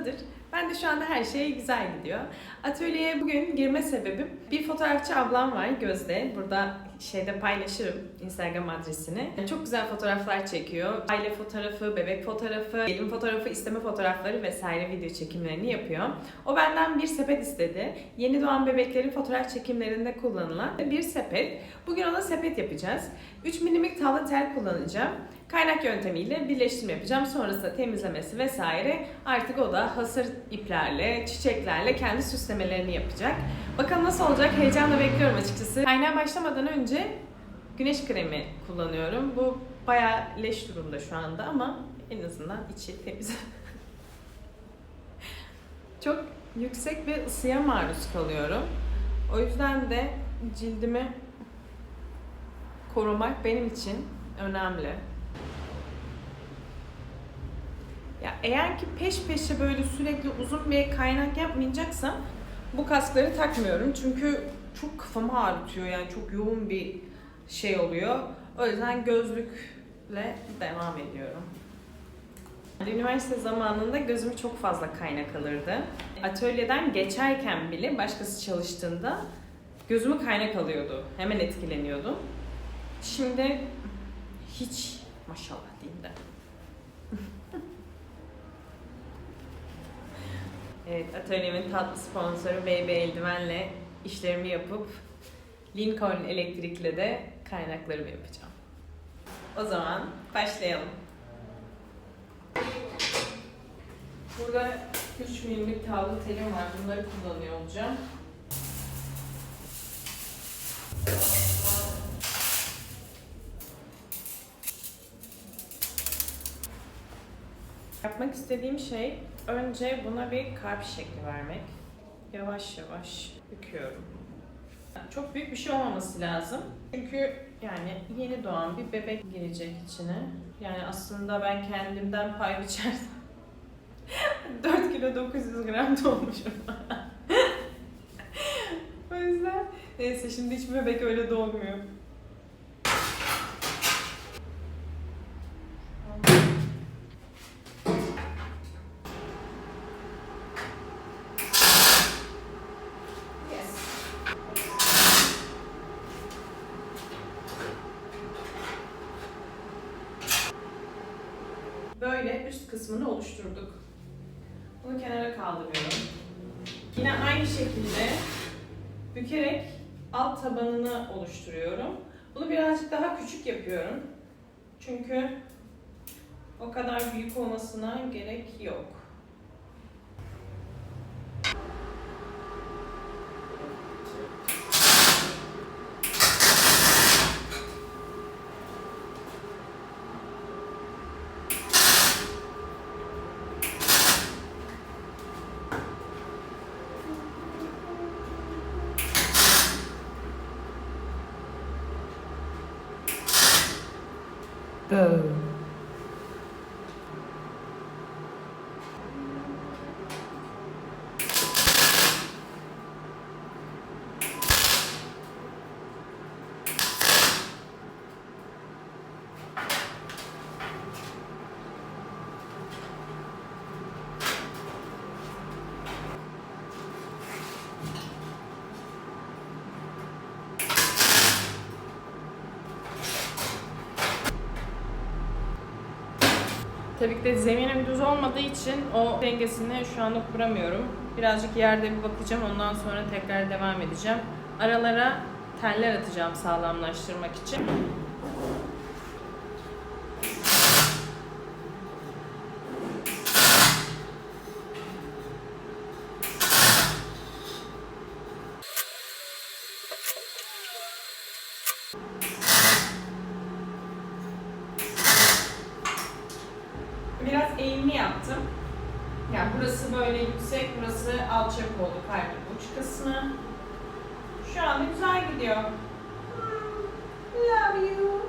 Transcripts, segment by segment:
yolundadır. Ben de şu anda her şey güzel gidiyor. Atölyeye bugün girme sebebim bir fotoğrafçı ablam var Gözde. Burada şeyde paylaşırım Instagram adresini. Çok güzel fotoğraflar çekiyor. Aile fotoğrafı, bebek fotoğrafı, gelin fotoğrafı, isteme fotoğrafları vesaire video çekimlerini yapıyor. O benden bir sepet istedi. Yeni doğan bebeklerin fotoğraf çekimlerinde kullanılan bir sepet. Bugün ona sepet yapacağız. 3 milimlik tavla tel kullanacağım. Kaynak yöntemiyle birleştirme yapacağım. Sonrasında temizlemesi vesaire. Artık o da hasır iplerle, çiçeklerle kendi süslemelerini yapacak. Bakalım nasıl olacak? Heyecanla bekliyorum açıkçası. Kaynağa başlamadan önce güneş kremi kullanıyorum. Bu bayağı leş durumda şu anda ama en azından içi temiz. Çok yüksek bir ısıya maruz kalıyorum. O yüzden de cildimi korumak benim için önemli. Ya eğer ki peş peşe böyle sürekli uzun bir kaynak yapmayacaksam bu kaskları takmıyorum. Çünkü çok kafamı ağrıtıyor yani çok yoğun bir şey oluyor. O yüzden gözlükle devam ediyorum. Üniversite zamanında gözüm çok fazla kaynak alırdı. Atölyeden geçerken bile başkası çalıştığında gözümü kaynak alıyordu. Hemen etkileniyordum. Şimdi hiç maşallah diyeyim de. Evet, atölyemin tatlı sponsoru BB Eldiven'le işlerimi yapıp Lincoln Elektrik'le de kaynaklarımı yapacağım. O zaman başlayalım. Burada 3 milimlik tavlı telim var. Bunları kullanıyor olacağım. Yapmak istediğim şey önce buna bir kalp şekli vermek. Yavaş yavaş büküyorum. Çok büyük bir şey olmaması lazım. Çünkü yani yeni doğan bir bebek girecek içine. Yani aslında ben kendimden pay biçersem 4 kilo 900 gram doğmuşum. o yüzden neyse şimdi hiç bebek öyle doğmuyor. Kısmını oluşturduk. Bunu kenara kaldırıyorum. Yine aynı şekilde bükerek alt tabanını oluşturuyorum. Bunu birazcık daha küçük yapıyorum. Çünkü o kadar büyük olmasına gerek yok. 的 Tabii ki de zeminim düz olmadığı için o dengesini şu anda kuramıyorum. Birazcık yerde bir bakacağım ondan sonra tekrar devam edeceğim. Aralara teller atacağım sağlamlaştırmak için. Biraz yaptım. Yani burası böyle yüksek, burası alçak oldu kalbin uç kısmı. Şu anda güzel gidiyor. Hmm, Love you.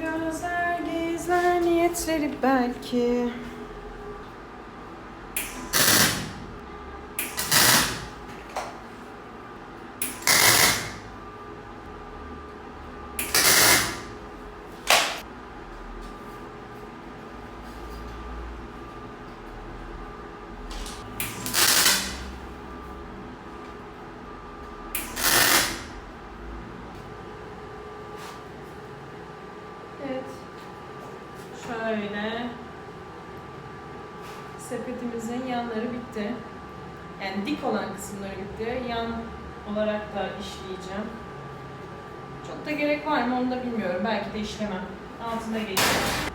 Gözler gizler niyetleri belki Matriximizin yanları bitti. Yani dik olan kısımları bitti. Yan olarak da işleyeceğim. Çok da gerek var mı onu da bilmiyorum. Belki de işlemem. Altına geçeceğim.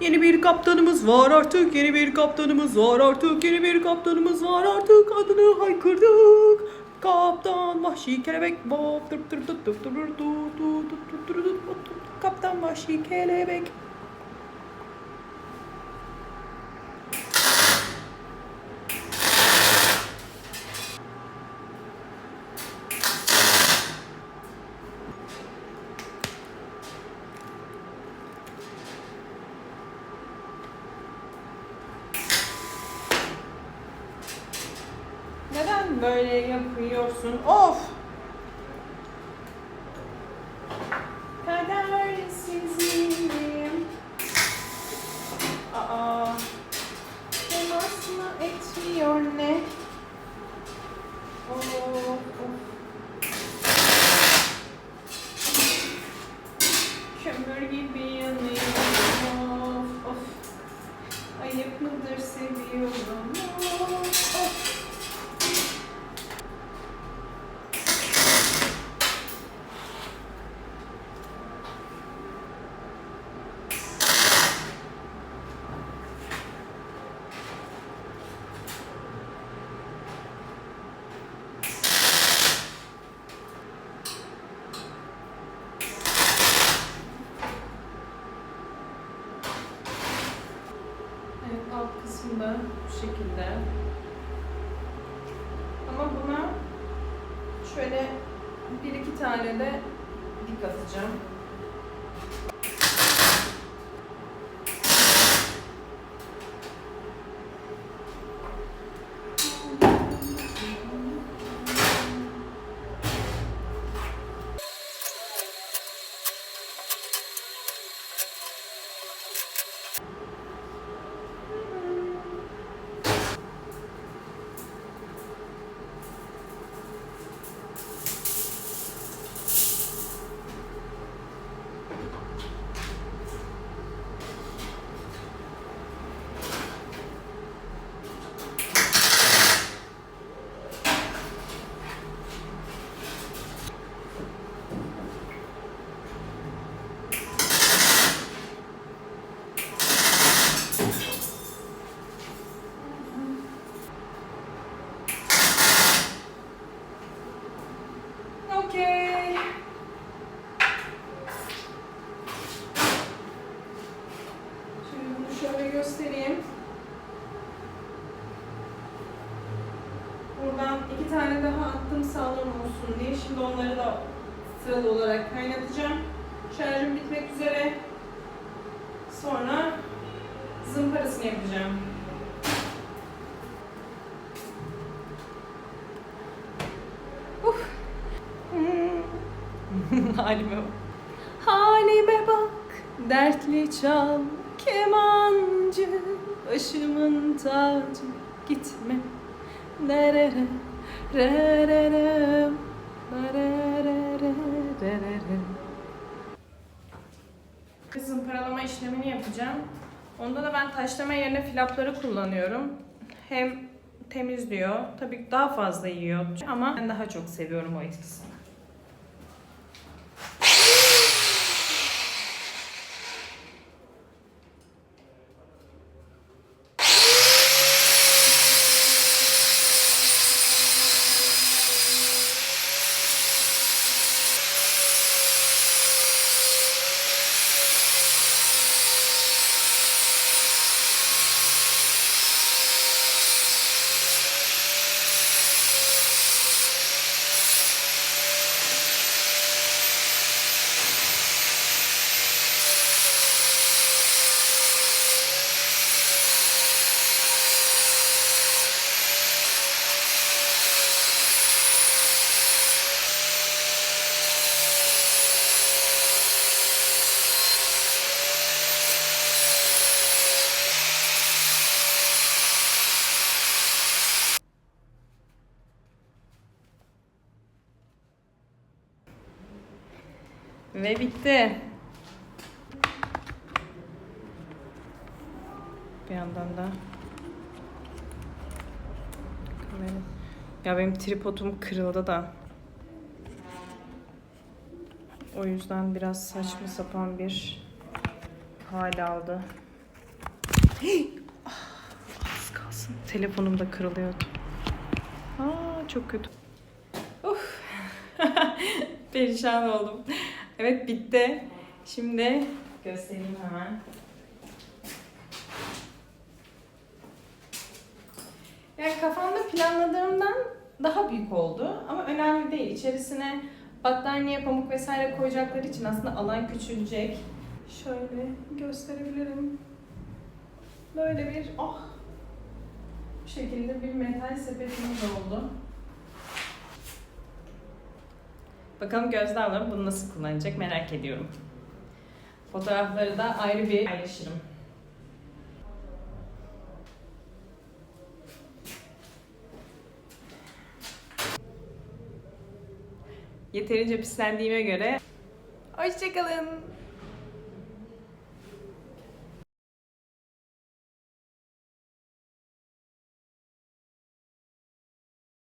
Yeni bir kaptanımız var artık, yeni bir kaptanımız var artık, yeni bir kaptanımız var artık. Adını haykırdık. Kaptan Vahşi Kelebek. Bop, dur, dur, dur, böyle yapıyorsun? Of! Kadersizim. Aa. Temas mı etmiyor ne? Of, of. Kömür gibi yanıyorum. Of, of. Ayıp mıdır seviyorum. Of, of. Evet, alt kısmı da bu şekilde. Ama buna şöyle bir iki tane de dik atacağım. Okey. Şimdi bunu şöyle göstereyim. Buradan iki tane daha attım sağlam olsun diye. Şimdi onları da sıralı olarak kaynatacağım. Şarjım bitmek üzere. Sonra zımparasını yapacağım. Halime bak. Halime bak, dertli çal kemancı, başımın tacı gitme. Derere, rerere, rerere. Zımparalama işlemini yapacağım. Onda da ben taşlama yerine flapları kullanıyorum. Hem temizliyor, tabii daha fazla yiyor ama ben daha çok seviyorum o etkisini. Ve bitti. Bir yandan da. Ya benim tripodum kırıldı da. O yüzden biraz saçma sapan bir hal aldı. Ah, Az kalsın. Telefonum da kırılıyordu. Aa, çok kötü. Uf. Perişan oldum. Evet bitti. Şimdi göstereyim hemen. Yani kafamda planladığımdan daha büyük oldu ama önemli değil. İçerisine battaniye, pamuk vesaire koyacakları için aslında alan küçülecek. Şöyle gösterebilirim. Böyle bir ah bu şekilde bir metal sepetimiz oldu. Bakalım Gözde abla bunu nasıl kullanacak merak ediyorum. Fotoğrafları da ayrı bir paylaşırım. Yeterince pislendiğime göre hoşçakalın.